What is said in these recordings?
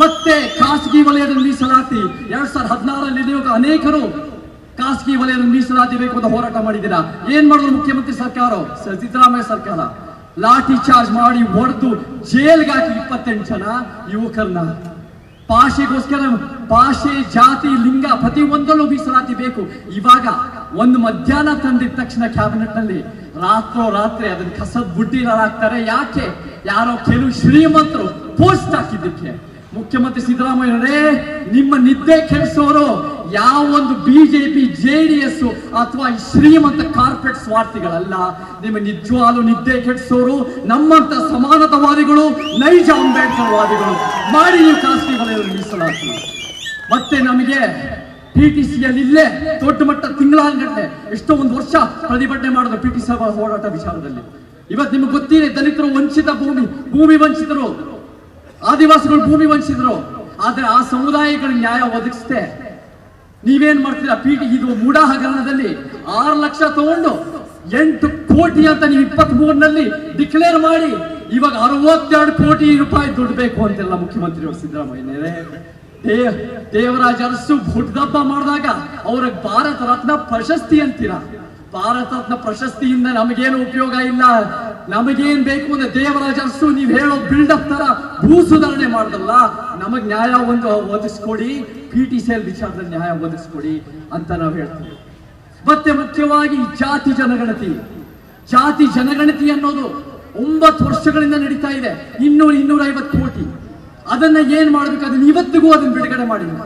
ಮತ್ತೆ ಖಾಸಗಿ ವಲಯದ ಮೀಸಲಾತಿ. ಎರಡ್ ಸಾವಿರದ ಹದಿನಾರರಲ್ಲಿ ನಿಯೋಗ ಅನೇಕರು ಖಾಸಗಿ ವಲಯದ ಮೀಸಲಾತಿ ಬೇಕು ಅಂತ ಹೋರಾಟ ಮಾಡಿದ್ದೀರಾ? ಏನ್ ಮಾಡಿದ್ರು ಮುಖ್ಯಮಂತ್ರಿ ಸರ್ಕಾರ? ಸಿದ್ದರಾಮಯ್ಯ ಸರ್ಕಾರ. ಲಾಠಿ ಚಾರ್ಜ್ ಮಾಡಿ ಹೊಡೆದು ಜೈಲ್ಗೆ ಹಾಕಿ ಇಪ್ಪತ್ತೆಂಟು ಜನ ಯುವಕರನ್ನ. ಭಾಷೆಗೋಸ್ಕರ ಭಾಷೆ, ಜಾತಿ, ಲಿಂಗ ಪ್ರತಿ ಒಂದರಲ್ಲೂ ಮೀಸಲಾತಿ ಬೇಕು. ಇವಾಗ ಒಂದು ಮಧ್ಯಾಹ್ನ ತಂದಿದ ತಕ್ಷಣ ಕ್ಯಾಬಿನೆಟ್ನಲ್ಲಿ ರಾತ್ರೋ ರಾತ್ರಿ ಅದನ್ನ ಕಸದ ಬುಡ್ಡಿಲಾಗ್ತಾರೆ ಯಾಕೆ? ಯಾರೋ ಕೆಲವು ಶ್ರೀಮಂತರು ಪೋಸ್ಟ್ ಹಾಕಿದ್ದಕ್ಕೆ. ಮುಖ್ಯಮಂತ್ರಿ ಸಿದ್ದರಾಮಯ್ಯರೇ ನಿಮ್ಮ ನಿದ್ದೆ ಕೆಡಿಸೋರು ಯಾವ ಒಂದು ಬಿಜೆಪಿ, ಜೆ ಡಿ ಎಸ್ ಅಥವಾ ಶ್ರೀಮಂತ ಕಾರ್ಪೊರೇಟ್ ಸ್ವಾರ್ಥಿಗಳಲ್ಲ. ನಿಮ್ಮ ನಿಜವಾಲು ನಿದ್ದೆ ಕೆಡಿಸೋರು ನಮ್ಮಂತ ಸಮಾನತಾವಾದಿಗಳು, ನೈಜ ಅಂಬೇಡ್ಕರ್ ವಾದಿಗಳು ಮಾಡಿ ನೀವು ಖಾಸಗಿ ಮೀಸಲಾತಿ ಮತ್ತೆ ನಮಗೆ ಪಿ ಟಿ ಸಿಯಲ್ಲಿ ಇಲ್ಲೇ ದೊಡ್ಡ ಮಟ್ಟ ತಿಂಗಳಾಂಗಟ್ಟೆ ಎಷ್ಟೋ ಒಂದು ವರ್ಷ ಪ್ರತಿಭಟನೆ ಮಾಡಿದ್ರು ಪಿ ಟಿ ಸಿ ಹೋರಾಟ ವಿಚಾರದಲ್ಲಿ. ಇವತ್ತು ನಿಮ್ಗೆ ಗೊತ್ತಿದೆ, ದಲಿತರು ವಂಚಿತ ಭೂಮಿ ಭೂಮಿ ವಂಚಿತರು. ಆದಿವಾಸಿಗಳು ಭೂಮಿ ವಂಚಿಸಿದ್ರು ಆದ್ರೆ ಆ ಸಮುದಾಯಗಳಿಗೆ ನ್ಯಾಯ ಒದಗಿಸ್ತೆ ನೀವೇನ್ ಮಾಡ್ತೀರಾ? ಪೀಠ ಇದು ಮೂಡಾ ಹಗರಣದಲ್ಲಿ ಆರು ಲಕ್ಷ ತಗೊಂಡು ಎಂಟು ಕೋಟಿ ಅಂತ ನೀವು ಇಪ್ಪತ್ತ್ ಮೂರನಲ್ಲಿ ಡಿಕ್ಲೇರ್ ಮಾಡಿ, ಇವಾಗ ಅರವತ್ತೆರಡು ಕೋಟಿ ರೂಪಾಯಿ ದುಡ್ಡು ಬೇಕು ಅಂತೆಲ್ಲ ಮುಖ್ಯಮಂತ್ರಿ ಸಿದ್ದರಾಮಯ್ಯ ದೇವ್ ದೇವರಾಜ ಅರಸು ಹುಟ್ಟದಬ್ಬ ಮಾಡಿದಾಗ ಅವ್ರಿಗೆ ಭಾರತ ರತ್ನ ಪ್ರಶಸ್ತಿ ಅಂತೀರಾ? ಭಾರತ ರತ್ನ ಪ್ರಶಸ್ತಿಯಿಂದ ನಮಗೇನು ಉಪಯೋಗ ಇಲ್ಲ. ನಮಗೇನ್ ಬೇಕು ಅಂದ್ರೆ ದೇವರಾಜ ನೀವ್ ಹೇಳೋ ಬಿಲ್ಡಪ್ ತರ ಭೂ ಸುಧಾರಣೆ ಮಾಡ್ದಲ್ಲ, ನಮಗ್ ನ್ಯಾಯ ಒಂದು ಒದಗಿಸ್ಕೊಡಿ ಪಿ ಟಿ ಸಿ ಎಲ್ ವಿಚಾರದಲ್ಲಿ ನ್ಯಾಯ ಒದಗಿಸ್ಕೊಡಿ ಅಂತ ನಾವು ಹೇಳ್ತೀವಿ. ಮತ್ತೆ ಮುಖ್ಯವಾಗಿ ಜಾತಿ ಜನಗಣತಿ. ಜಾತಿ ಜನಗಣತಿ ಅನ್ನೋದು ಒಂಬತ್ತು ವರ್ಷಗಳಿಂದ ನಡೀತಾ ಇದೆ. ಇನ್ನೂರ ಇನ್ನೂರ ಐವತ್ತು ಕೋಟಿ. ಅದನ್ನ ಏನ್ ಮಾಡ್ಬೇಕು? ಅದನ್ನ ಇವತ್ತಿಗೂ ಅದನ್ನ ಬಿಡುಗಡೆ ಮಾಡಿಲ್ಲ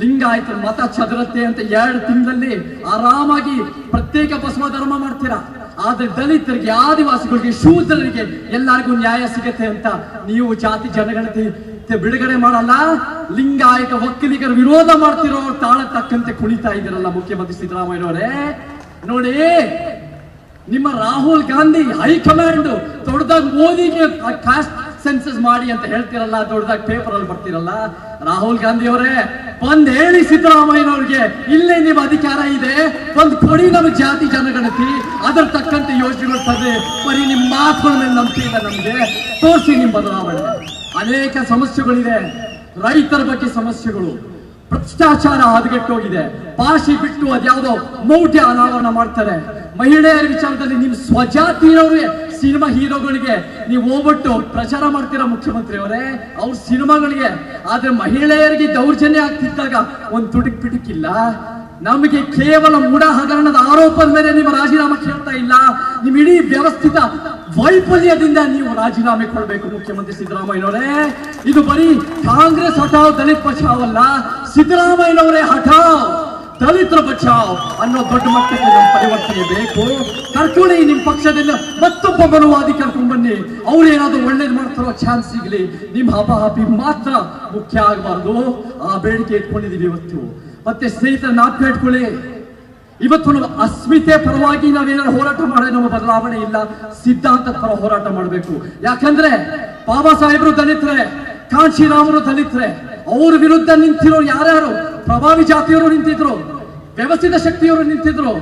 ಲಿಂಗಾಯತ ಮತ ಚದರತೆ ಅಂತ ಎರಡು ತಿಂಗಳಲ್ಲಿ ಆರಾಮಾಗಿ ಪ್ರತ್ಯೇಕ ಬಸವ ಧರ್ಮ ಮಾಡ್ತೀರಾ? ಆದ್ರೆ ದಲಿತರಿಗೆ, ಆದಿವಾಸಿಗಳಿಗೆ, ಶೂದ್ರರಿಗೆ ಎಲ್ಲರಿಗೂ ನ್ಯಾಯ ಸಿಗತ್ತೆ ಅಂತ ನೀವು ಜಾತಿ ಜನಗಣತಿ ಬಿಡುಗಡೆ ಮಾಡಲ್ಲ. ಲಿಂಗಾಯತ ಒಕ್ಕಲಿಗರ ವಿರೋಧ ಮಾಡ್ತಿರೋ ತಾಳ ತಕ್ಕಂತೆ ಕುಣಿತಾ ಇದ್ದೀರಲ್ಲ ಮುಖ್ಯಮಂತ್ರಿ ಸಿದ್ದರಾಮಯ್ಯನವರೇ ನೋಡಿ, ನಿಮ್ಮ ರಾಹುಲ್ ಗಾಂಧಿ ಹೈಕಮಾಂಡ್ ದೊಡ್ಡದಾಗ ಮೋದಿಗೆ ಕಾಸ್ಟ್ ಸೆನ್ಸಸ್ ಮಾಡಿ ಅಂತ ಹೇಳ್ತಿರಲ್ಲ, ದೊಡ್ಡದಾಗ ಪೇಪರ್ ಅಲ್ಲಿ ಬರ್ತಿರಲ್ಲ. ರಾಹುಲ್ ಗಾಂಧಿ ಅವರೇ ಬಂದ್ ಹೇಳಿ ಸಿದ್ದರಾಮಯ್ಯನವ್ರಿಗೆ, ಇಲ್ಲೇ ನಿಮ್ಮ ಅಧಿಕಾರ ಇದೆ ಬಂದ್ ಕೊಡಿ ನಮಗೆ ಜಾತಿ ಜನಗಣತಿ, ಅದರ ತಕ್ಕಂತೆ ಯೋಜನೆಗಳು ತಂದೆ ಬರೀ ನಿಮ್ಮ ಮಾತುಗಳ ಮೇಲೆ ನಂಬಿಕೆ ಇಲ್ಲ ನಮ್ಗೆ. ತೋರಿಸಿ ನಿಮ್ ಬದಲಾವಣೆ. ಅನೇಕ ಸಮಸ್ಯೆಗಳಿದೆ. ರೈತರ ಬಗ್ಗೆ ಸಮಸ್ಯೆಗಳು. ಭ್ರಷ್ಟಾಚಾರ ಹದಗೆಟ್ಟೋಗಿದೆ ಭಾಷೆ ಬಿಟ್ಟು ಅದ್ಯಾವುದೋ ಮೌಢ್ಯ ಅನಾವರಣ ಮಾಡ್ತಾರೆ. ಮಹಿಳೆಯರ ವಿಚಾರದಲ್ಲಿ ನಿಮ್ ಸ್ವಜಾತಿಯವರೇ ಸಿನಿಮಾ ಹೀರೋಗಳಿಗೆ ನೀವು ಹೋಗ್ಬಿಟ್ಟು ಪ್ರಚಾರ ಮಾಡ್ತೀರಾ ಮುಖ್ಯಮಂತ್ರಿ ಅವರೇ ಅವ್ರ ಸಿನಿಮಾಗಳಿಗೆ. ಆದ್ರೆ ಮಹಿಳೆಯರಿಗೆ ದೌರ್ಜನ್ಯ ಆಗ್ತಿದ್ದಾಗ ಒಂದು ತುಡುಕ್ ಪಿಟುಕಿಲ್ಲ ನಮಗೆ ಕೇವಲ ಮೂಢ ಹಗರಣದ ಆರೋಪದ ಮೇಲೆ ನಿಮ್ಮ ರಾಜೀನಾಮೆ ಕೇಳ್ತಾ ಇಲ್ಲ. ನಿಮ್ಮ ಇಡೀ ವ್ಯವಸ್ಥಿತ ವೈಫಲ್ಯದಿಂದ ನೀವು ರಾಜೀನಾಮೆ ಕೊಡಬೇಕು, ಮುಖ್ಯಮಂತ್ರಿ ಸಿದ್ದರಾಮಯ್ಯನವರೇ. ಇದು ಬರೀ ಕಾಂಗ್ರೆಸ್ ಹಠಾವ್, ದಲಿತ್ ಅಲ್ಲ ಸಿದ್ದರಾಮಯ್ಯನವರೇ ಹಠಾವ್, ದಲಿತರ ಬಚಾವ್ ಅನ್ನೋ ದೊಡ್ಡ ಮಟ್ಟಕ್ಕೆ ನಮ್ಮ ಪರಿವರ್ತನೆ ಬೇಕು. ಕರ್ಕೊಳ್ಳಿ ನಿಮ್ ಪಕ್ಷದಿಂದ ಮತ್ತೊಬ್ಬ ಮನುವಾದಿ ಕರ್ಕೊಂಡ್ ಬನ್ನಿ. ಅವ್ರು ಏನಾದ್ರು ಒಳ್ಳೇದು ಮಾಡ್ತಾರೋ ಚಾನ್ಸ್ ಸಿಗಲಿ. ನಿಮ್ ಹಪಾಹಪಿ ಮಾತ್ರ ಮುಖ್ಯ ಆಗಬಾರ್ದು. ಆ ಬೇಡಿಕೆ ಇಟ್ಕೊಂಡಿದೀವಿ ಇವತ್ತು. ಮತ್ತೆ ಸ್ನೇಹಿತರ ನಾಪ್ಕ ಇಟ್ಕೊಳ್ಳಿ ಇವತ್ತು ನಾವು ಅಸ್ಮಿತೆ ಪರವಾಗಿ ನಾವೇನಾದ್ರು ಹೋರಾಟ ಮಾಡಿದ್ರೆ ನಮ್ಮ ಬದಲಾವಣೆ ಇಲ್ಲ. ಸಿದ್ಧಾಂತದ ಪರ ಹೋರಾಟ ಮಾಡಬೇಕು. ಯಾಕಂದ್ರೆ ಬಾಬಾ ಸಾಹೇಬರು ದಲಿತರೆ ಕಾಂಶಿರಾಮರು ದಲಿತರೆ, ಅವ್ರ ವಿರುದ್ಧ ನಿಂತಿರೋರು ಯಾರ್ಯಾರು? ಪ್ರಭಾವಿ ಜಾತಿಯವರು ನಿಂತಿದ್ರು, ವ್ಯವಸ್ಥಿತ ಶಕ್ತಿಯವರು ನಿಂತಿದ್ರು,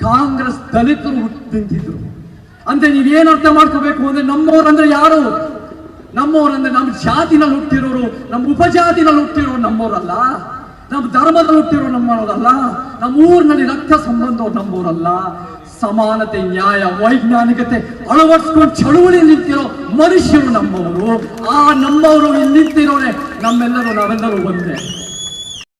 ಕಾಂಗ್ರೆಸ್ ದಲಿತರು ನಿಂತಿದ್ರು. ಅಂದ್ರೆ ನೀವೇನು ಅರ್ಥ ಮಾಡ್ಕೋಬೇಕು ಅಂದ್ರೆ ನಮ್ಮವರಂದ್ರೆ ಯಾರು? ನಮ್ಮವರಂದ್ರೆ ನಮ್ಮ ಜಾತಿನಲ್ಲಿ ಹುಟ್ಟಿರೋರು ನಮ್ಮ ಉಪಜಾತಿನಲ್ಲಿ ಹುಟ್ಟಿರೋರು ನಮ್ಮವರಲ್ಲ. ನಮ್ಮ ಧರ್ಮದ ಹುಟ್ಟಿರೋ ನಮ್ಮವರಲ್ಲ ನಮ್ಮ ಊರಿನಲ್ಲಿ ರಕ್ತ ಸಂಬಂಧ ನಮ್ಮವರಲ್ಲ ಸಮಾನತೆ, ನ್ಯಾಯ, ವೈಜ್ಞಾನಿಕತೆ ಅಳವಡಿಸ್ಕೊಂಡು ಚಳುವಳಿ ನಿಂತಿರೋ ಮನುಷ್ಯರು ನಮ್ಮವರು. ಆ ನಮ್ಮವರು ಇಲ್ಲಿ ನಿಂತಿರೋರೆ, ನಮ್ಮೆಲ್ಲರೂ ನಾವೆಲ್ಲರೂ ಒಂದೇ.